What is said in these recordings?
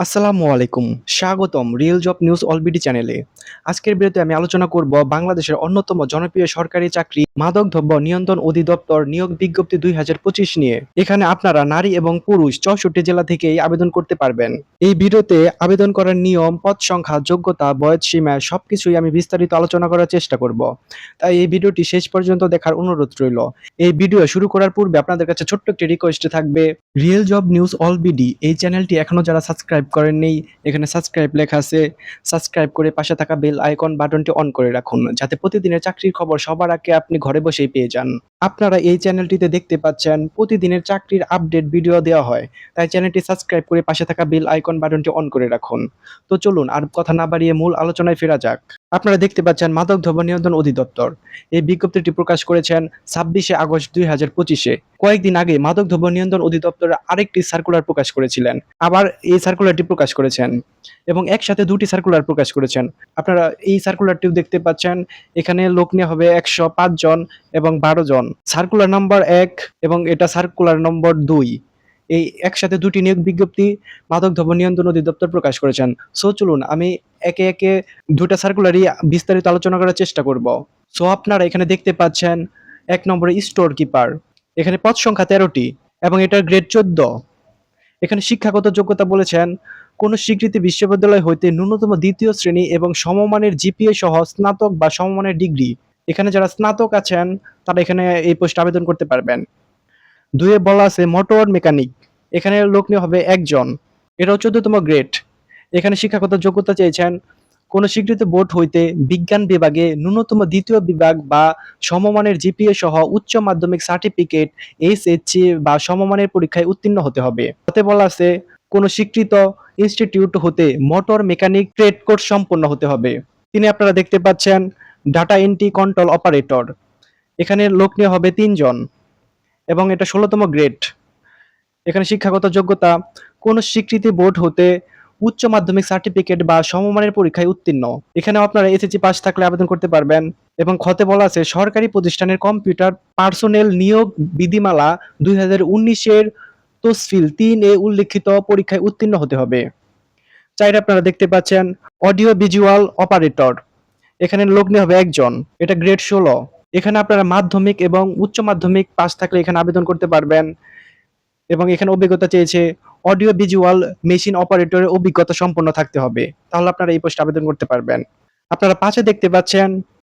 আসসালামু আলাইকুম। স্বাগতম রিয়েল জব নিউজ অলবিডি চ্যানেলে। আজকের ভিডিওতে আমি আলোচনা করব বাংলাদেশের অন্যতম জনপ্রিয় সরকারি চাকরি মাদক মাদকদ্রব্য নিয়ন্ত্রণ অধিদপ্তর নিয়োগ বিজ্ঞপ্তি দুই হাজার পঁচিশ নিয়ে। এখানে আপনারা নারী এবং পুরুষ চৌষট্টি জেলা থেকেই আবেদন করতে পারবেন। এই ভিডিওতে আবেদন করার নিয়ম, পদ সংখ্যা, যোগ্যতা, বয়স সীমা সবকিছুই আমি বিস্তারিত আলোচনা করার চেষ্টা করব। তাই এই ভিডিওটি শেষ পর্যন্ত দেখার অনুরোধ রইল। এই ভিডিও শুরু করার পূর্বে আপনাদের কাছে ছোট্ট একটি রিকোয়েস্ট থাকবে। রিয়েল জব নিউজ অলবিডি এই চ্যানেলটি এখনও যারা সাবস্ক্রাইব করেননি, এখানে সাবস্ক্রাইব লেখা আছে। সাবস্ক্রাইব করে পাশে থাকা বেল আইকন বাটনটি অন করে রাখুন, যাতে প্রতিদিনের চাকরির খবর সবার আগে আপনি ঘরে বসেই পেয়ে যান। আপনারা এই চ্যানেলটিতে দেখতে পাচ্ছেন, প্রতিদিনের চাকরির আপডেট ভিডিও দেওয়া হয়। তাই চ্যানেলটি সাবস্ক্রাইব করে পাশে থাকা বেল আইকন বাটনটি অন করে রাখুন। তো চলুন, আর কথা না বাড়িয়ে মূল আলোচনায় ফেরা যাক। আপনারা দেখতে পাচ্ছেন মাদক দ্রব্য নিয়ন্ত্রণ অধিদপ্তর। এই বিজ্ঞপ্তিটি প্রকাশ করেছেন ছাব্বিশে আগস্ট দুই হাজার পঁচিশে। কয়েকদিন আগে মাদক দ্রব্য নিয়ন্ত্রণ অধিদপ্তর আরেকটি সার্কুলার প্রকাশ করেছিলেন। আবার এই সার্কুলারটি প্রকাশ করেছেন এবং একসাথে দুটি সার্কুলার প্রকাশ করেছেন। আপনারা এই সার্কুলারটিও দেখতে পাচ্ছেন, এখানে লোক নেওয়া হবে একশো পাঁচ জন এবং বারো জন। সার্কুলার নম্বর এক এবং এটা সার্কুলার নম্বর দুই। এই একসাথে দুটি নিয়োগ বিজ্ঞপ্তি মাদক দ্রব্য নিয়ন্ত্রণ অধিদপ্তর প্রকাশ করেছেন। সো চলুন, আমি একে একে দুটা সার্কুলারই বিস্তারিত আলোচনা করার চেষ্টা করব। সো আপনারা এখানে দেখতে পাচ্ছেন এক নম্বরে স্টোর কিপার এখানে পদ সংখ্যা তেরোটি এবং এটার গ্রেড চোদ্দ। এখানে শিক্ষাগত যোগ্যতা বলেছেন, কোন স্বীকৃতি বিশ্ববিদ্যালয় হইতে ন্যূনতম দ্বিতীয় শ্রেণি এবং সমমানের জিপিএ সহ স্নাতক বা সমমানের ডিগ্রি। এখানে যারা স্নাতক আছেন, তারা এখানে এই পোস্টে আবেদন করতে পারবেন। দুয়ে বলা আছে মোটর মেকানিক এখানে লোক নিয়োগ হবে একজন। এটাও চোদ্দতম গ্রেড এখানে শিক্ষাগত যোগ্যতা চেয়েছেন কোন স্বীকৃত বোর্ড হইতে বিজ্ঞান বিভাগে ন্যূনতম দ্বিতীয় বিভাগ বা সমমানের জিপিএ সহ উচ্চ মাধ্যমিক সার্টিফিকেট এইচএসসি বা সমমানের পরীক্ষায় উত্তীর্ণ হতে হবে। তাতে বলা আছে, কোন স্বীকৃত ইনস্টিটিউট হতে মোটর মেকানিক ট্রেড কোর্স সম্পন্ন হতে হবে। তিনি আপনারা দেখতে পাচ্ছেন ডাটা এন্ট্রি কন্ট্রোল অপারেটর এখানে লোক নিয়ে হবে তিনজন এবং এটা ষোলোতম গ্রেড এখানে শিক্ষাগত যোগ্যতা, কোন স্বীকৃতি বোর্ড হতে উচ্চ মাধ্যমিক সার্টিফিকেট বা সমমানের পরীক্ষায় উত্তীর্ণ। এখানে আপনারা এসএসসি পাস থাকলে আবেদন করতে পারবেন এবং খতে বলা আছে, সরকারি প্রতিষ্ঠানের কম্পিউটার পার্সোনেল নিয়োগ বিধিমালা দুই হাজার উনিশের তসফিল তিন এ উল্লেখিত পরীক্ষায় উত্তীর্ণ হতে হবে। চাইলে আপনারা দেখতে পাচ্ছেন, অডিও ভিজুয়াল অপারেটর। এখানে লোক নিয়ে হবে একজন, এটা গ্রেড ষোলো। এখানে আপনারা মাধ্যমিক এবং উচ্চ মাধ্যমিক পাস থাকলে এখানে আবেদন করতে পারবেন। এবং এখানে অভিজ্ঞতা চেয়েছে অডিও ভিজুয়াল মেশিন অপারেটরের অভিজ্ঞতা সম্পন্ন থাকতে হবে। তাহলে আপনারা এই পোস্টে আবেদন করতে পারবেন। আপনারা পাশে দেখতে পাচ্ছেন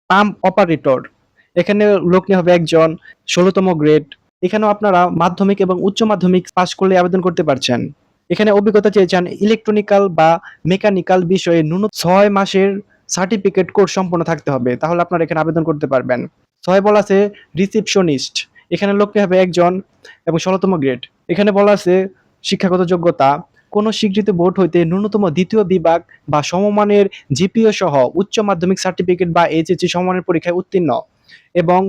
পাম্প অপারেটর এখানে লোক নিয়ে হবে একজন ষোলোতম গ্রেড এখানেও আপনারা মাধ্যমিক এবং উচ্চ মাধ্যমিক পাস করলে আবেদন করতে পারছেন। এখানে অভিজ্ঞতা চেয়েছেন ইলেকট্রনিক্যাল বা মেকানিক্যাল বিষয়ে ন্যূনতম ছয় মাসের সার্টিফিকেট কোর্স সম্পন্ন থাকতে হবে। তাহলে আপনারা এখানে আবেদন করতে পারবেন। ছয় বলা আছে রিসিপশনিস্ট এখানে লোক হবে একজন এবং ষোলোতম গ্রেড। এখানে বলা আছে শিক্ষাগত যোগ্যতা। কোন স্বীকৃত বোর্ড হইতে ন্যূনতম দ্বিতীয় বিভাগ বা সমমানের জিপিও সহ উচ্চ মাধ্যমিক সার্টিফিকেট বা এইচএসসি সমমানের পরীক্ষায় উত্তীর্ণ এবং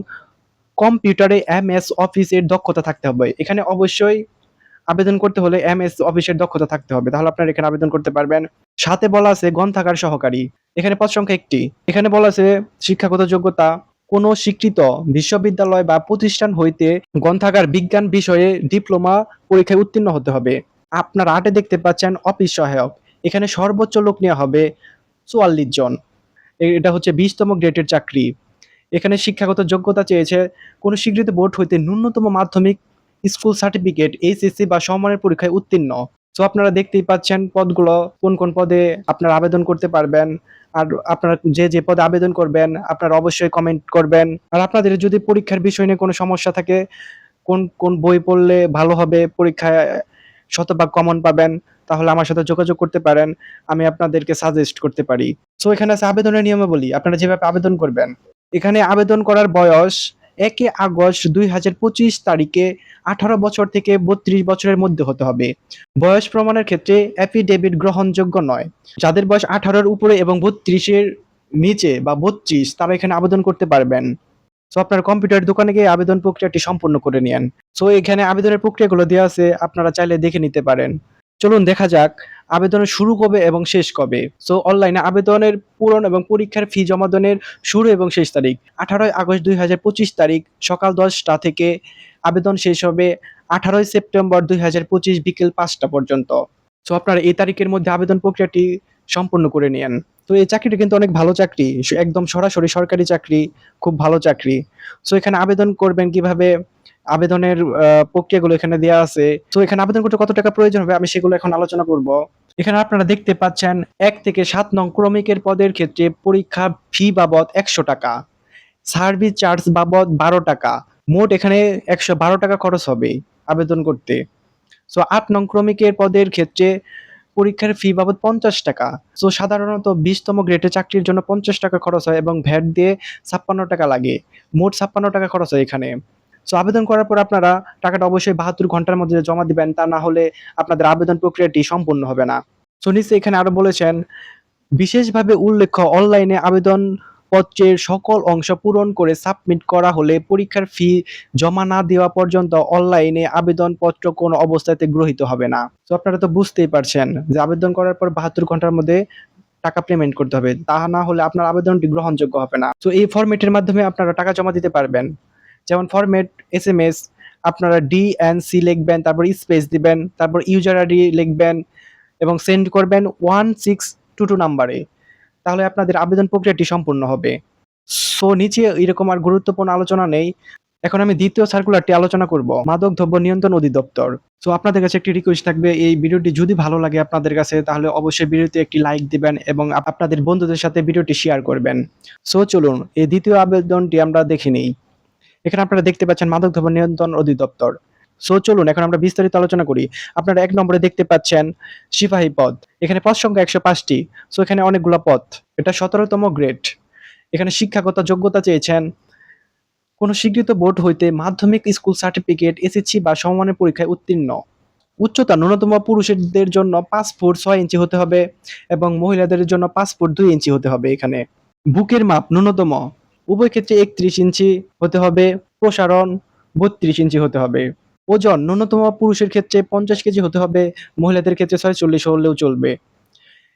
কম্পিউটারে এম এস অফিসের দক্ষতা থাকতে হবে। এখানে অবশ্যই আবেদন করতে হলে এম এস অফিসের দক্ষতা থাকতে হবে। তাহলে আপনারা এখানে আবেদন করতে পারবেন। সাথে বলা আছে গ্রন্থাগার সহকারী। এখানে পদ সংখ্যা একটি। এখানে বলা আছে শিক্ষাগত যোগ্যতা কোনো স্বীকৃত বিশ্ববিদ্যালয় বা প্রতিষ্ঠান হইতে গ্রন্থাগার বিজ্ঞান বিষয়ে ডিপ্লোমা পরীক্ষায় উত্তীর্ণ হতে হবে। আপনার আটে দেখতে পাচ্ছেন অফিস সহায়ক। এখানে সর্বোচ্চ লোক নেওয়া হবে চুয়াল্লিশ জন। এটা হচ্ছে বিশতম গ্রেডের চাকরি। এখানে শিক্ষাগত যোগ্যতা চেয়েছে কোনো স্বীকৃত বোর্ড হইতে ন্যূনতম মাধ্যমিক স্কুল সার্টিফিকেট, এইচএসসি বা সমমানের পরীক্ষায় উত্তীর্ণ। তো আপনারা দেখতেই পাচ্ছেন পদগুলো কোন কোন পদে আপনারা আবেদন করতে পারবেন। আর আপনারা যে যে পদে আবেদন করবেন, আপনারা অবশ্যই কমেন্ট করবেন। আর আপনাদের যদি পরীক্ষার বিষয় নিয়ে কোনো সমস্যা থাকে, কোন কোন বই পড়লে ভালো হবে, পরীক্ষায় শতভাগ কমন পাবেন, তাহলে আমার সাথে যোগাযোগ করতে পারেন, আমি আপনাদেরকে সাজেস্ট করতে পারি। সো এখানে আছে আবেদনের নিয়মাবলী, আপনারা যেভাবে আবেদন করবেন। এখানে আবেদন করার বয়স একে আগস্ট দুই হাজার পঁচিশ তারিখে আঠারো বছর থেকে বত্রিশ বছরের মধ্যে হতে হবে। বয়স প্রমাণের ক্ষেত্রে অ্যাফিডেভিট গ্রহণযোগ্য নয়। যাদের বয়স আঠারোর উপরে এবং বত্রিশের নিচে বা বত্রিশ, তারা এখানে আবেদন করতে পারবেন। সো আপনার কম্পিউটার দোকানে গিয়ে আবেদন প্রক্রিয়াটি সম্পূর্ণ করে নিন সো এখানে আবেদনের প্রক্রিয়াগুলো দেওয়া আছে, আপনারা চাইলে দেখে নিতে পারেন। চলুন দেখা যাক আবেদনের শুরু কবে এবং শেষ কবে। সো অনলাইনে আবেদনের পূরণ এবং পরীক্ষার ফি জমা দানের শুরু এবং শেষ তারিখ। আঠারোই আগস্ট দুই হাজার পঁচিশ তারিখ সকাল দশটা থেকে আবেদন শেষ হবে আঠারোই সেপ্টেম্বর দুই হাজার পঁচিশ বিকেল পাঁচটা পর্যন্ত। সো আপনারা এই তারিখের মধ্যে আবেদন প্রক্রিয়াটি সম্পূর্ণ করে নেন তো, এই চাকরিটা কিন্তু অনেক ভালো চাকরি। একদম সরাসরি সরকারি চাকরি, খুব ভালো চাকরি। সো এখানে আবেদন করবেন কীভাবে? আবেদনের প্রক্রিয়াগুলো এখানে দেওয়া আছে। তো এখানে আবেদন করতে কত টাকা প্রয়োজন হবে আমি সেগুলো এখন আলোচনা করব। এখানে আপনারা দেখতে পাচ্ছেন, এক থেকে সাত নং ক্রমিকের পদের ক্ষেত্রে পরীক্ষা ফি বাবদ একশো টাকা, সার্ভিস চার্জ বাবদ বারো টাকা, মোট এখানে একশো বারো টাকা খরচ হবে আবেদন করতে। সো আট নং ক্রমিকের পদের ক্ষেত্রে পরীক্ষার ফি বাবদ পঞ্চাশ টাকা সো সাধারণত বিশতম গ্রেডের চাকরির জন্য পঞ্চাশ টাকা খরচ হয় এবং ভ্যাট দিয়ে ছাপ্পান্ন টাকা লাগে, মোট ছাপ্পান্ন টাকা খরচ হয় এখানে। সো আবেদন করার পর আপনারা টাকাটা অবশ্যই বাহাত্তর ঘণ্টার মধ্যে জমা দিবেন, তা না হলে আপনাদের আবেদন প্রক্রিয়াটি সম্পূর্ণ হবে না। সো নিচে এখানে আরও বলেছেন, বিশেষভাবে উল্লেখ্য, অনলাইনে আবেদন পত্রের সকল অংশ পূরণ করে সাবমিট করা হলে পরীক্ষার ফি জমা না দেওয়া পর্যন্ত অনলাইনে আবেদনপত্র কোনো অবস্থাতে গ্রহীত হবে না। তো আপনারা তো বুঝতেই পারছেন যে আবেদন করার পর বাহাত্তর ঘণ্টার মধ্যে টাকা পেমেন্ট করতে হবে। তা না হলে আপনার আবেদনটি গ্রহণযোগ্য হবে না। তো এই ফরম্যাটের মাধ্যমে আপনারা টাকা জমা দিতে পারবেন। যেমন ফরম্যাট এস এম এস আপনারা ডি এন সি লিখবেন, তারপর স্পেস দিবেন, তারপর ইউজার আইডি লিখবেন এবং সেন্ড করবেন ওয়ান সিক্স টু টু নাম্বারে তাহলে আপনাদের আবেদন প্রক্রিয়াটি সম্পূর্ণ হবে। সো নিচে এরকম আর গুরুত্বপূর্ণ আলোচনা নেই। এখন আমি দ্বিতীয় সার্কুলারটি আলোচনা করব, মাদক দ্রব্য নিয়ন্ত্রণ অধিদপ্তর। সো আপনাদের কাছে একটি রিকোয়েস্ট থাকবে, এই ভিডিওটি যদি ভালো লাগে আপনাদের কাছে, তাহলে অবশ্যই ভিডিওতে একটি লাইক দিবেন এবং আপনাদের বন্ধুদের সাথে ভিডিওটি শেয়ার করবেন। সো চলুন, এই দ্বিতীয় আবেদনটি আমরা দেখে নিই। এখানে আপনারা দেখতে পাচ্ছেন মাদক দ্রব্য নিয়ন্ত্রণ অধিদপ্তর। সো চলুন, এখন আমরা বিস্তারিত আলোচনা করি। আপনারা এক নম্বরে দেখতে পাচ্ছেন সিপাহী পদ। এখানে পদ সংখ্যা একশো পাঁচটি। সো এখানে অনেকগুলো পদ। এটা সতেরোতম গ্রেড এখানে শিক্ষাগত যোগ্যতা চেয়েছেন কোনো স্বীকৃত বোর্ড হইতে মাধ্যমিক স্কুল সার্টিফিকেট এসএসসি বা সমমানের পরীক্ষায় উত্তীর্ণ। উচ্চতা ন্যূনতম পুরুষদের জন্য পাঁচ ফুট ছয় ইঞ্চি হতে হবে এবং মহিলাদের জন্য পাঁচ ফুট দুই ইঞ্চি হতে হবে এখানে। বুকের মাপ ন্যূনতম। উভয় ক্ষেত্রে একত্রিশ ইঞ্চি হতে হবে, প্রসারণ বত্রিশ ইঞ্চি হতে হবে। ওজন ন্যূনতম পুরুষের ক্ষেত্রে পঞ্চাশ কেজি হতে হবে, মহিলাদের ক্ষেত্রে ছয়চল্লিশ হলেও চলবে।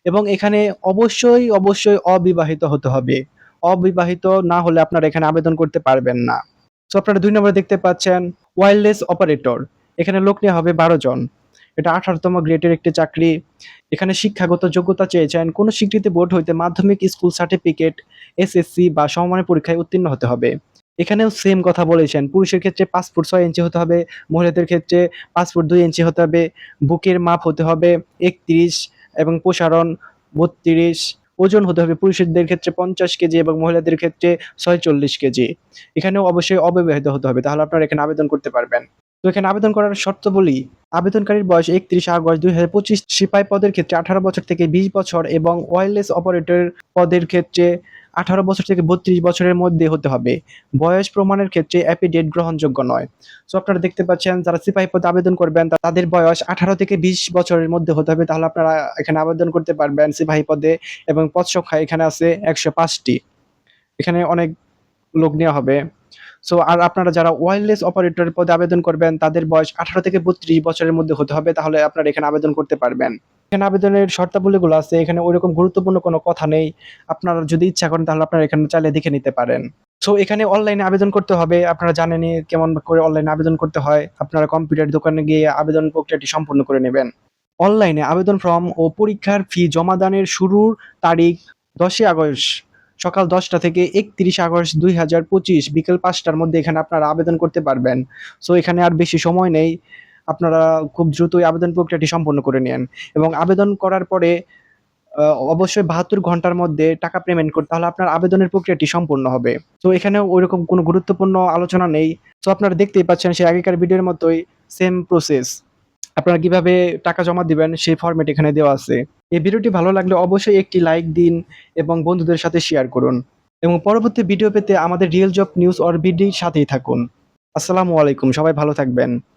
এবং এখানে অবশ্যই অবশ্যই অবিবাহিত হতে হবে। অবিবাহিত না হলে আপনারা এখানে আবেদন করতে পারবেন না। তো আপনারা দুই নম্বরে দেখতে পাচ্ছেন ওয়্যারলেস অপারেটর এখানে লোক নেওয়া হবে বারো জন। এটা আঠারোতম গ্রেডের একটি চাকরি। এখানে শিক্ষাগত যোগ্যতা চেয়েছেন। কোনো স্বীকৃতি বোর্ড হইতে মাধ্যমিক স্কুল সার্টিফিকেট এসএসসি বা সমমানের পরীক্ষায় উত্তীর্ণ হতে হবে। এখানেও সেম কথা বলেছেন। পুরুষের ক্ষেত্রে ফুট ছয় ইঞ্চি হতে হবে, মহিলাদের ক্ষেত্রে ফুট দুই ইঞ্চি হতে হবে, বুকের মাপ হতে হবে একত্রিশ এবং প্রসারণ বত্রিশ, ওজন হতে হবে পুরুষদের ক্ষেত্রে পঞ্চাশ কেজি এবং মহিলাদের ক্ষেত্রে ছয়চল্লিশ কেজি। এখানেও অবশ্যই অবিবাহিত হতে হবে, তাহলে আপনারা এখানে আবেদন করতে পারবেন। তো এখানে আবেদন করার শর্ত বলি, আবেদনকারীর বয়স একত্রিশ আগস্ট দুই হাজার পঁচিশ, সিপাই পদের ক্ষেত্রে আঠারো বছর থেকে বিশ বছর এবং ওয়্যারলেস অপারেটর পদের ক্ষেত্রে আঠারো বছর থেকে বত্রিশ বছরের মধ্যে হতে হবে। বয়স প্রমাণের ক্ষেত্রে অ্যাপিডেট গ্রহণযোগ্য নয়। সো আপনারা দেখতে পাচ্ছেন, যারা সিপাহী পদে আবেদন করবেন তাদের বয়স আঠারো থেকে বিশ বছরের মধ্যে হতে হবে। তাহলে আপনারা এখানে আবেদন করতে পারবেন সিপাহী পদে এবং পদ সংখ্যা এখানে আছে একশো পাঁচটি। এখানে অনেক লোক নেওয়া হবে। সো আর আপনারা যারা ওয়্যারলেস অপারেটর পদে আবেদন করবেন, তাদের বয়স আঠারো থেকে বত্রিশ বছরের মধ্যে হতে হবে, তাহলে আপনারা এখানে আবেদন করতে পারবেন। এখানে আবেদনের শর্তাবলীগুলো আছে, এখানে ওইরকম গুরুত্বপূর্ণ কোনো কথা নেই। আপনারা যদি ইচ্ছা করেন, তাহলে আপনারা এখানে চাইলে দেখে নিতে পারেন। সো এখানে অনলাইনে আবেদন করতে হবে। আপনারা জানেনই কেমন করে অনলাইনে আবেদন করতে হয়। আপনারা কম্পিউটার দোকানে গিয়ে আবেদন প্রক্রিয়াটি সম্পূর্ণ করে নেবেন। অনলাইনে আবেদন ফর্ম ও পরীক্ষার ফি জমাদানের শুরুর তারিখ দশই আগস্ট। সকাল দশটা থেকে একত্রিশ আগস্ট দুই হাজার পঁচিশ বিকেল পাঁচটার মধ্যে এখানে আপনারা আবেদন করতে পারবেন। সো এখানে আর বেশি সময় নেই। আপনারা খুব দ্রুতই আবেদন প্রক্রিয়াটি সম্পন্ন করে নেন। এবং আবেদন করার পরে অবশ্যই বাহাত্তর ঘণ্টার মধ্যে টাকা পেমেন্ট করতে তাহলে আপনার আবেদনের প্রক্রিয়াটি সম্পূর্ণ হবে। তো এখানে ওইরকম কোনো গুরুত্বপূর্ণ আলোচনা নেই। তো আপনারা দেখতেই পাচ্ছেন সেই আগেকার ভিডিওর মতোই সেম প্রসেস আপনারা কীভাবে টাকা জমা দিবেন, সেই ফর্মেট এখানে দেওয়া আছে। এই ভিডিওটি ভালো লাগলে অবশ্যই একটি লাইক দিন এবং বন্ধুদের সাথে শেয়ার করুন। এবং পরবর্তী ভিডিও পেতে আমাদের রিয়েল জব নিউজ অর বিডির সাথেই থাকুন। আসসালামু আলাইকুম, সবাই ভালো থাকবেন।